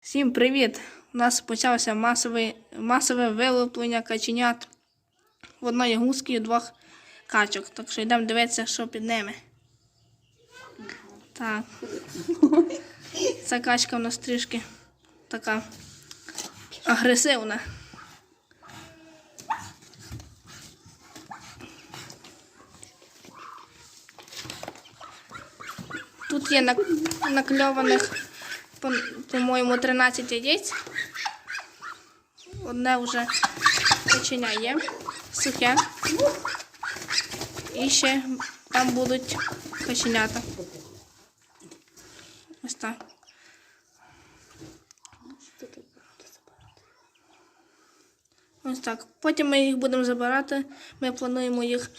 Всім привіт! У нас почалося масове, масове вилуплення каченят в одної гуски і двох качок. Так що йдемо дивитися, що під ними. Так. Ця качка у нас трішки така агресивна. Тут є нак- накльованих, по-моєму, 13 яєць. Одне вже каченя є, сухе. І ще там будуть каченята. Ось так. Ось так. Потім ми їх будемо забирати. Ми плануємо їх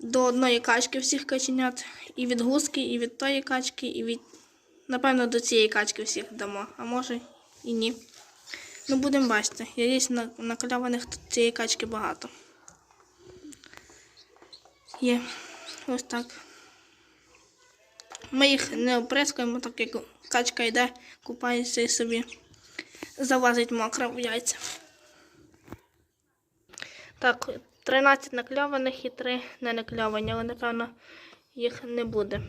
до одної качки всіх каченят. І від гуски, і від тої качки, і від. Напевно, до цієї качки всіх дамо, а може і ні. Ну, будемо бачити. Яєць на- накльованих тут цієї качки багато. Є. Ось так. Ми їх не оприскуємо, так як качка йде, купається і собі залазить мокра в яйця. Так, 13 накльованих і 3 не накльовані, але напевно їх не буде.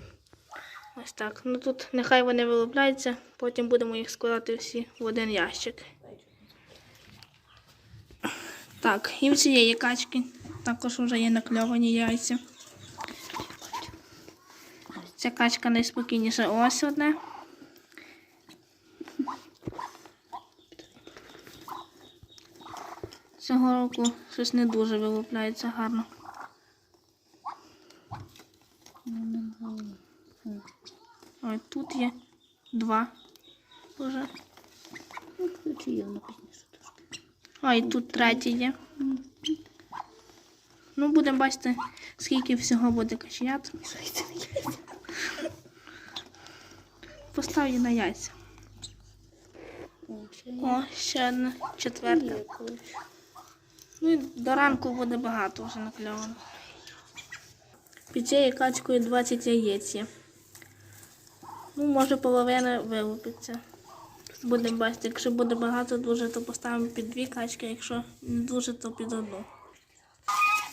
Ось так. Ну тут нехай вони вилупляються, потім будемо їх складати всі в один ящик. Так, і в цієї качки також вже є накльовані яйця. Ця качка найспокійніша. Ось одне. Цього року щось не дуже вилупляється гарно. Ой, тут є два. Уже. Ключі є, воно пізніше трошки. А, і тут третій є. Ну, будемо бачити, скільки всього буде каченят. Мішається на яйця. О, ще є. О, ще одне четверте. Ну і до ранку буде багато вже накльовано. Під цією качкою 20 яєць є. Ну, може половина вилупиться. Будемо бачити, якщо буде багато дуже, то поставимо під дві качки, якщо не дуже, то під одну.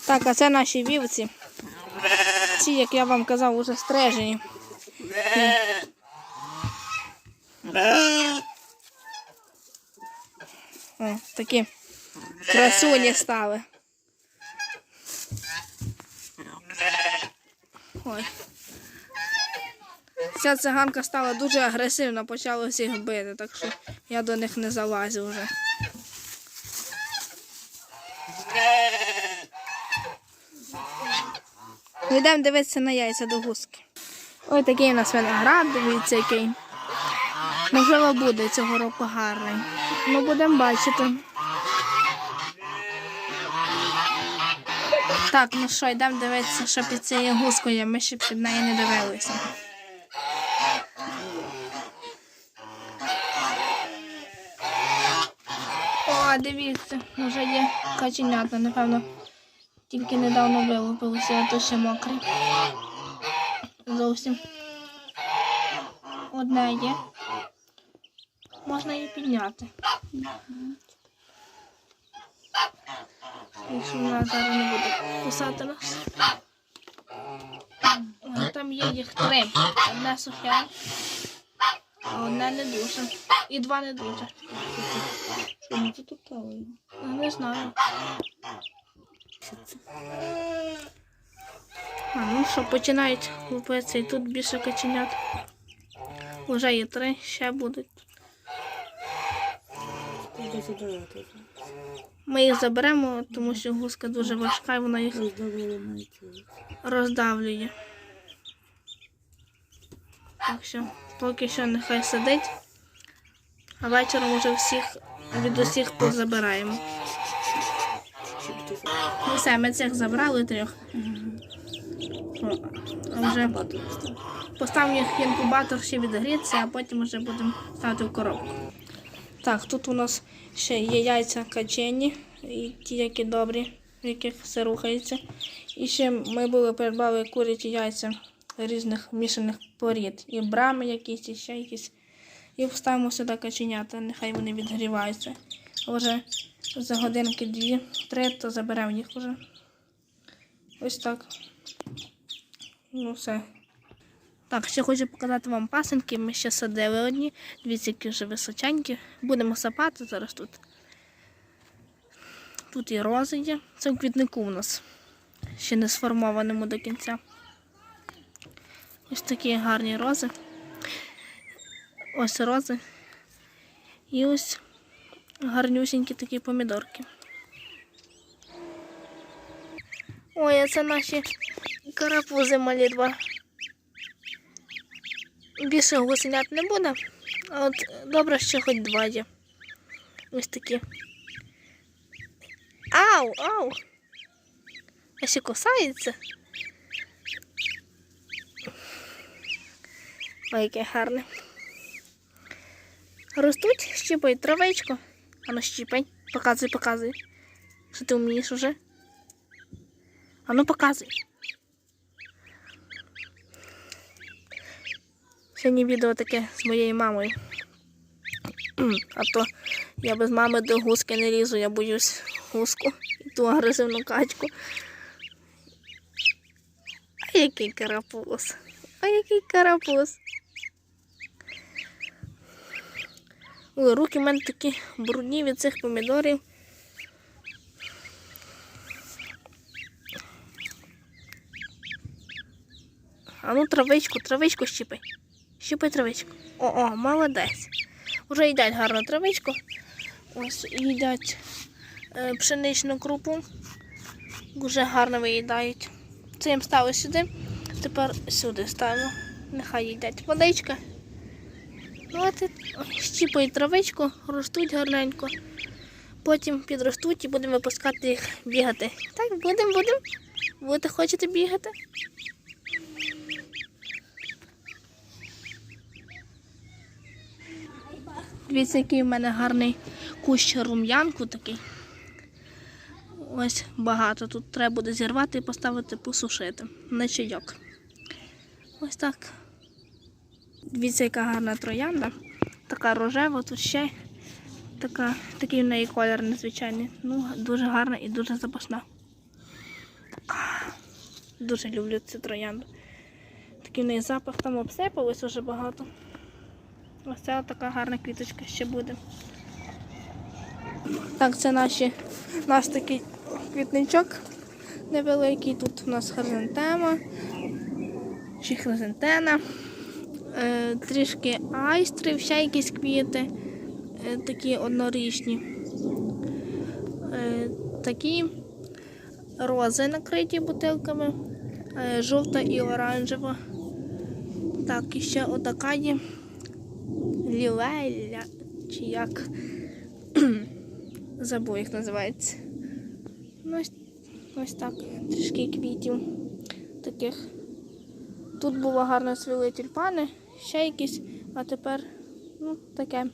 Так, а це наші вівці. Ці, як я вам казав, уже стрижені. О, такі красуні стали. Ой. Ця циганка стала дуже агресивна, почала всіх бити, так що я до них не залазю вже. Йдемо дивитися на яйця до гуски. Ой, такий у нас виноград, дивіться який. Можливо, буде цього року гарний. Ну, будемо бачити. Так, ну що, йдемо дивитися, що під цією гускою. Ми ще під нею не дивилися. Дивіться, вже є каченята, напевно. Тільки недавно вилупилися, а то ще мокрий. Зовсім. Одне є. Можна її підняти. Якщо вона зараз не буде кусати нас. Там є їх три. Одне сухе, а одне не дуже. І два не дуже. Що ми тут топтали? Ну, Не знаю. А, ну що, починають лупитися і тут більше каченят. Уже є три, ще будуть. Ми їх заберемо, тому що гуска дуже важка і вона їх роздавлює. Так що поки що нехай сидить, а вечором уже всіх від усіх позабираємо. Ну все, ми цих забрали трьох. А вже поставимо їх інкубатор ще відгріться, а потім вже будемо ставити в коробку. Так, тут у нас ще є яйця качені, і ті, які добрі, в яких все рухається. І ще ми були придбали курячі яйця різних мішаних порід. І брами якісь, і ще якісь І вставимо сюди каченята, нехай вони відгріваються. А вже за годинки дві-три, то заберемо їх вже. Ось так. Ну все. Так, ще хочу показати вам пасенки. Ми ще садили одні. Дивіться, які вже височенькі. Будемо сапати зараз тут. Тут і рози є. Це у квітнику у нас. Ще не сформованому до кінця. Ось такі гарні рози. Ось рози. І ось гарнюсінькі такі помідорки. Ой, а це наші карапузи малі два. Більше гусенят не буде. А от добре, що хоч два є. Ось такі. Ау, ау! А ще кусається. Ой, яке гарне. Ростуть, щіпають травичку. Ану щіпай. Показуй, показуй. Що ти вмієш уже? Ану показуй. Сьогодні відео таке з моєю мамою. А то я без мами до гуски не лізу, я боюсь гуску і ту агресивну качку. А який карапуз? А який карапуз? Ой, руки в мене такі брудні від цих помідорів. А ну травичку, травичку щипай. Щипай травичку. О, о, молодець. Уже їдять гарну травичку. Ось їдять е, пшеничну крупу. Дуже гарно виїдають. Це їм ставлю сюди. Тепер сюди ставимо. Нехай їдять. Водичка. І щіпають травичку, ростуть гарненько. Потім підростуть і будемо випускати їх бігати. Так, будемо, будемо. Будете хочете бігати? Дивіться, який в мене гарний кущ рум'янку такий. Ось багато. Тут треба буде зірвати і поставити посушити на чайок. Ось так. Дивіться, яка гарна троянда. Така рожева, тут ще така, такий в неї колір незвичайний. Ну, дуже гарна і дуже запашна. Дуже люблю цю троянду. Такий в неї запах там обсипалось уже багато. Ось ця така гарна квіточка ще буде. Так, це наші, наш такий квітничок невеликий. Тут у нас хризантема, чи хризантена, трішки айстри, ще якісь квіти, е, такі однорічні. Е, такі рози накриті бутилками, е, жовта і оранжева. Так, і ще отака є лілеля, чи як забув, як називається. Ну, ось, ось так, трішки квітів таких. Тут було гарно свіли тюльпани, ще якісь, а тепер ну, таке.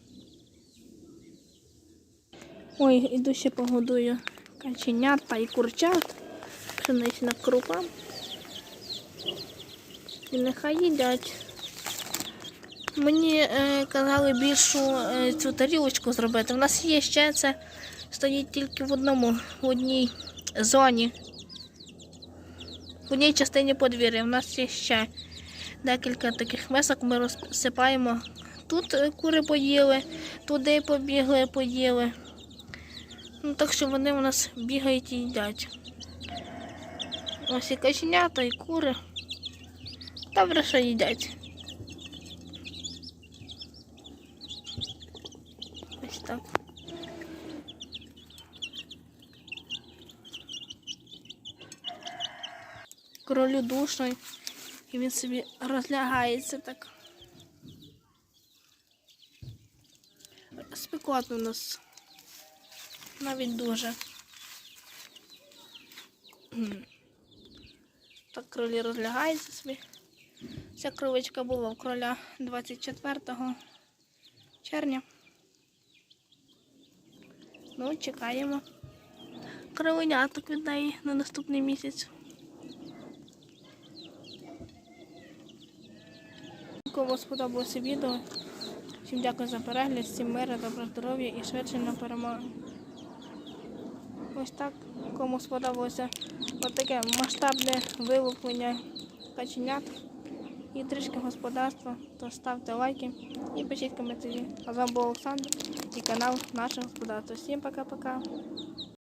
Ой, іду ще погодую каченят та і курчат, пшенична крупа. І нехай їдять. Мені е, казали більшу е, цю тарілочку зробити. У нас є ще це стоїть тільки в одному, в одній зоні. В одній частині подвір'я. У нас є ще декілька таких мисок. Ми розсипаємо. Тут е, кури поїли, туди побігли, поїли. Ну, так що вони у нас бігають і їдять. Ось і каченята, і кури. Добре, що їдять. Ось так. Кролю душно, і він собі розлягається так. Спекотно у нас. Навіть дуже. Так кролі розлягається собі. Ця кровичка була у кроля 24 червня. Ну, чекаємо кровеняток від неї на наступний місяць. Кому сподобалося відео, Всім дякую за перегляд, всім мира, добра здоров'я і швидше на перемогу. Ось так, кому сподобалося таке масштабне вилуплення каченят і трішки господарства, то ставте лайки і пишіть коментарі. А з вами був Олександр і канал Наше Господарство. Всім пока-пока.